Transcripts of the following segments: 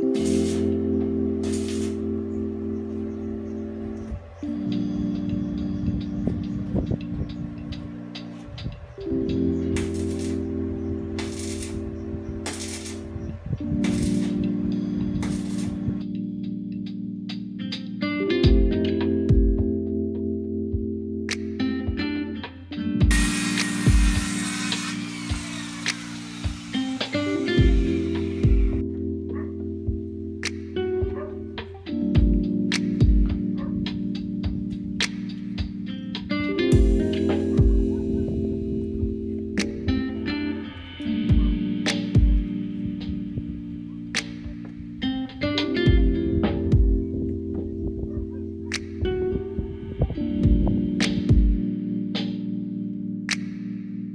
Bye.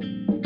you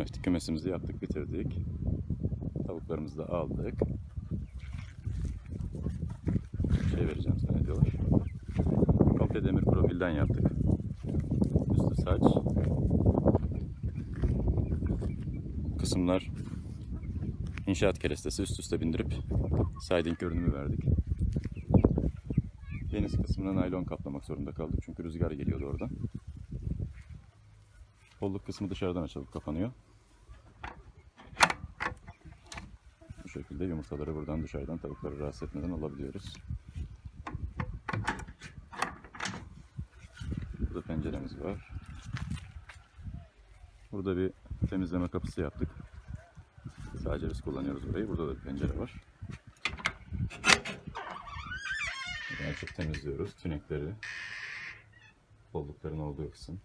Evet kümesimizi yaptık bitirdik. Tavuklarımızı da aldık. Şey vereceğim sana diyorlar. Komple demir profilden yaptık. Üstü saç. Kısımlar inşaat kerestesi üst üste bindirip siding görünümü verdik. Deniz kısmına naylon kaplamak zorunda kaldık çünkü rüzgar geliyordu oradan. Kolluk kısmı dışarıdan açılıp kapanıyor. Şekilde yumurtaları buradan dışarıdan tavukları rahatsız etmeden alabiliyoruz. Burada penceremiz var. Burada bir temizleme kapısı yaptık. Sadece biz kullanıyoruz burayı. Burada da bir pencere var. Buradan açıp temizliyoruz. Tünekleri, kollukların olduğu kısım.